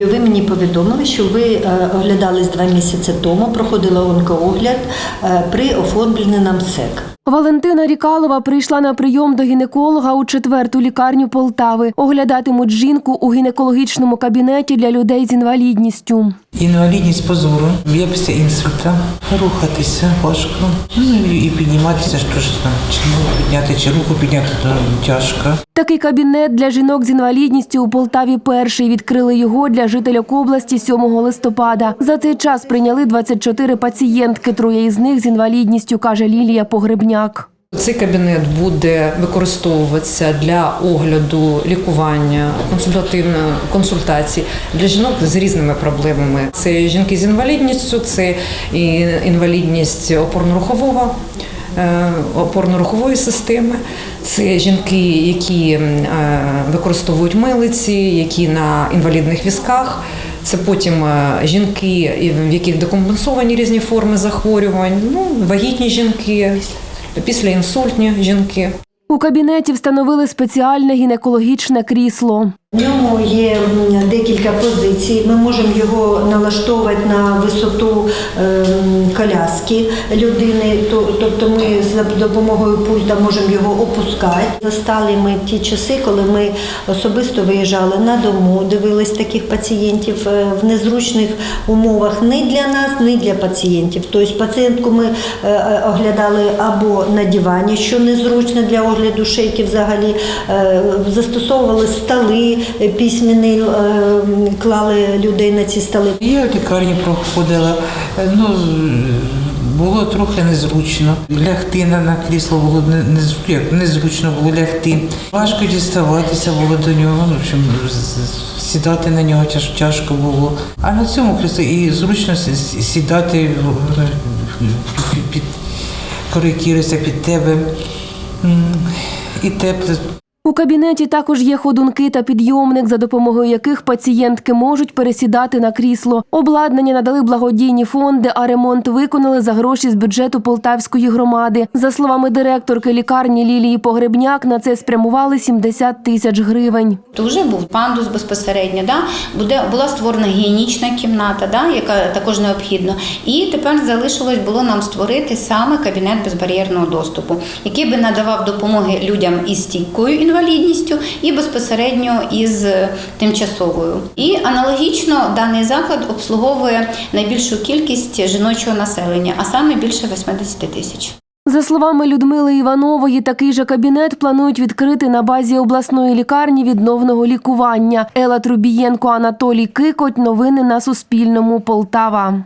Ви мені повідомили, що ви е, оглядались два місяці тому, проходили онкоогляд е, при оформленні нам СЕК. Валентина Рікалова прийшла на прийом до гінеколога у четверту лікарню Полтави. Оглядатимуть жінку у гінекологічному кабінеті для людей з інвалідністю. Інвалідність по зору, я після інсульта, рухатися важко. Ну і підніматися, що ж там, чи ногу підняти, чи руку підняти, то тяжко. Такий кабінет для жінок з інвалідністю у Полтаві перший відкрили його для жителів області 7 листопада. За цей час прийняли 24 пацієнтки. Троє із них з інвалідністю, каже Лілія Погребняк. Цей кабінет буде використовуватися для огляду, лікування, консультативної консультації для жінок з різними проблемами. Це жінки з інвалідністю, це інвалідність опорно-рухового. е, Опорно-рухової системи це жінки, які е, використовують милиці, які на інвалідних візках. Це потім е, жінки, в яких декомпенсовані різні форми захворювань, ну вагітні жінки, післяінсультні жінки. У кабінеті встановили спеціальне гінекологічне крісло. В ньому є декілька позицій. Ми можемо його налаштовувати на висоту ем, коляски людини. Тобто ми за допомогою пульта можемо його опускати. Застали ми ті часи, коли ми особисто виїжджали на дому, дивились таких пацієнтів е, в незручних умовах не для нас, не для пацієнтів. Тобто пацієнтку ми е, е, оглядали або на дивані, що незручно для огляду шейки взагалі. Застосовували столи письмені, е, клали людей на ці столи. Я в лікарні проходила, е, ну було трохи незручно. Лягти на, на крісло було не, не- незручно було лягти. Важко діставатися було до нього. Ну, з- сідати на нього тяж, тяжко було. А на цьому кріслі і зручно сідати під, корикірується під тебе. І тепло. У кабінеті також є ходунки та підйомник, за допомогою яких пацієнтки можуть пересідати на крісло. Обладнання надали благодійні фонди, а ремонт виконали за гроші з бюджету Полтавської громади. За словами директорки лікарні Лілії Погребняк, на це спрямували 70 тисяч гривень. То вже був пандус безпосередньо, да? буде, була створена гігієнічна кімната, да? яка також необхідна. І тепер залишилось було нам створити саме кабінет безбар'єрного доступу, який би надавав допомоги людям із стійкою інвалідністю і безпосередньо із е, тимчасовою. І аналогічно даний заклад обслуговує найбільшу кількість жіночого населення, а саме більше 80 тисяч. За словами Людмили Іванової, такий же кабінет планують відкрити на базі обласної лікарні відновного лікування. Ела Трубієнко, Анатолій Кикоть. Новини на Суспільному. Полтава.